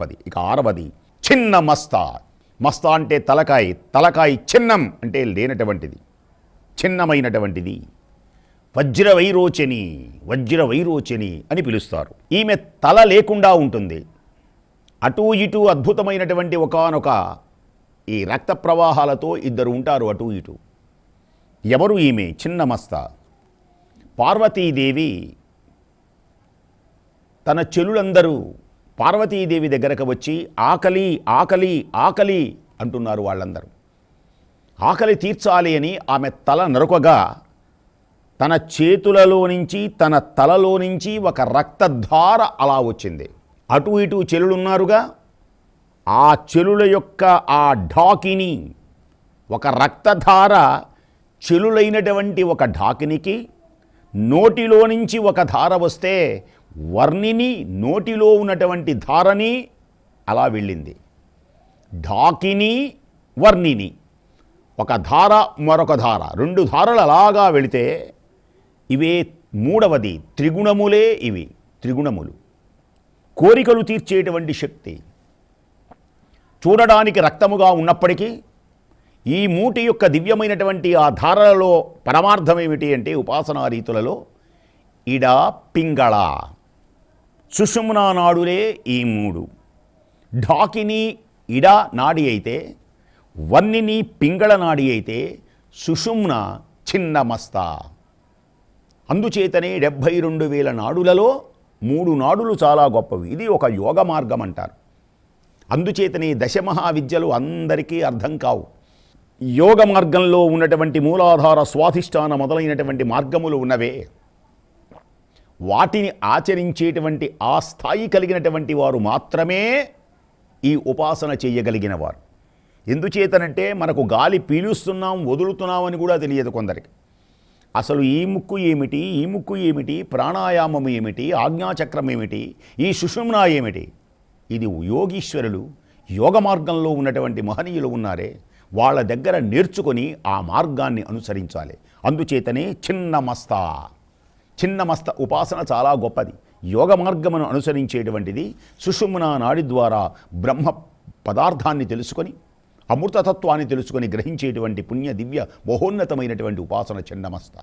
గొప్పది. ఇక ఆరవది చిన్న మస్తా. మస్తా అంటే తలకాయ. తలకాయ చిన్నం అంటే లేనటువంటిది. చిన్నమైనటువంటిది. వజ్ర వైరోచని వజ్ర వైరోచని అని పిలుస్తారు. ఈమె తల లేకుండా ఉంటుంది. అటు ఇటు అద్భుతమైనటువంటి ఒకనొక ఈ రక్త ప్రవాహాలతో ఇద్దరు ఉంటారు అటు ఇటు. ఎవరు ఈమె? చిన్న మస్తా. పార్వతీదేవి తన చెలులందరూ పార్వతీదేవి దగ్గరకు వచ్చి ఆకలి ఆకలి ఆకలి అంటున్నారు వాళ్ళందరూ. ఆకలి తీర్చాలి అని ఆమె తల నరుకగా తన చేతులలో నుంచి తన తలలో నుంచి ఒక రక్తధార అలా వచ్చింది. అటు ఇటు చెలులున్నారుగా. ఆ చెలుల యొక్క ఆ ఢాకిని ఒక రక్తధార చెలులైనటువంటి ఒక ఢాకినికి నోటిలో నుంచి ఒక ధార వస్తే వర్ణిని నోటిలో ఉన్నటువంటి ధారని అలా వెళ్ళింది. ఢాకిని వర్ణిని. ఒక ధార మరొక ధార. రెండు ధారలు అలాగా వెళితే ఇవే మూడవది త్రిగుణములే ఇవి త్రిగుణములు. కోరికలు తీర్చేటువంటి శక్తి. చూడడానికి రక్తముగా ఉన్నప్పటికీ ఈ మూటి యొక్క దివ్యమైనటువంటి ఆ ధారలలో పరమార్థం ఏమిటి అంటే ఉపాసనా రీతులలో ఇడ పింగళ. సుషుమ్నా నాడులే ఈ మూడు. ఢాకిని ఇడ నాడి అయితే వన్నిని పింగళ నాడి అయితే సుషుమ్న చిన్న మస్తా. అందుచేతనే డెబ్భై రెండు వేల నాడులలో మూడు నాడులు చాలా గొప్పవి. ఇది ఒక యోగ మార్గం అంటారు. అందుచేతనే దశమహావిద్యలు అందరికీ అర్థం కావు. యోగ మార్గంలో ఉన్నటువంటి మూలాధార స్వాధిష్టాన మొదలైనటువంటి మార్గములు ఉన్నవే. వాటిని ఆచరించేటువంటి ఆ స్థాయి కలిగినటువంటి వారు మాత్రమే ఈ ఉపాసన చేయగలిగిన వారు. ఎందుచేతనంటే మనకు గాలి పీలుస్తున్నాం వదులుతున్నాం అని కూడా తెలియదు కొందరికి. అసలు ఈ ముక్కు ఏమిటి ఈ ముక్కు ఏమిటి ప్రాణాయామం ఏమిటి ఆజ్ఞాచక్రం ఏమిటి ఈ సుషుమ్న ఏమిటి? ఇది యోగీశ్వరులు యోగ మార్గంలో ఉన్నటువంటి మహనీయులు ఉన్నారే వాళ్ళ దగ్గర నేర్చుకొని ఆ మార్గాన్ని అనుసరించాలి. అందుచేతనే చిన్న మస్తా చిన్నమస్త ఉపాసన చాలా గొప్పది. యోగ మార్గమును అనుసరించేటువంటిది సుషుమ్న నాడి ద్వారా బ్రహ్మ పదార్థాన్ని తెలుసుకొని అమృతతత్వాన్ని తెలుసుకొని గ్రహించేటువంటి పుణ్య దివ్య మహోన్నతమైనటువంటి ఉపాసన చిన్నమస్త.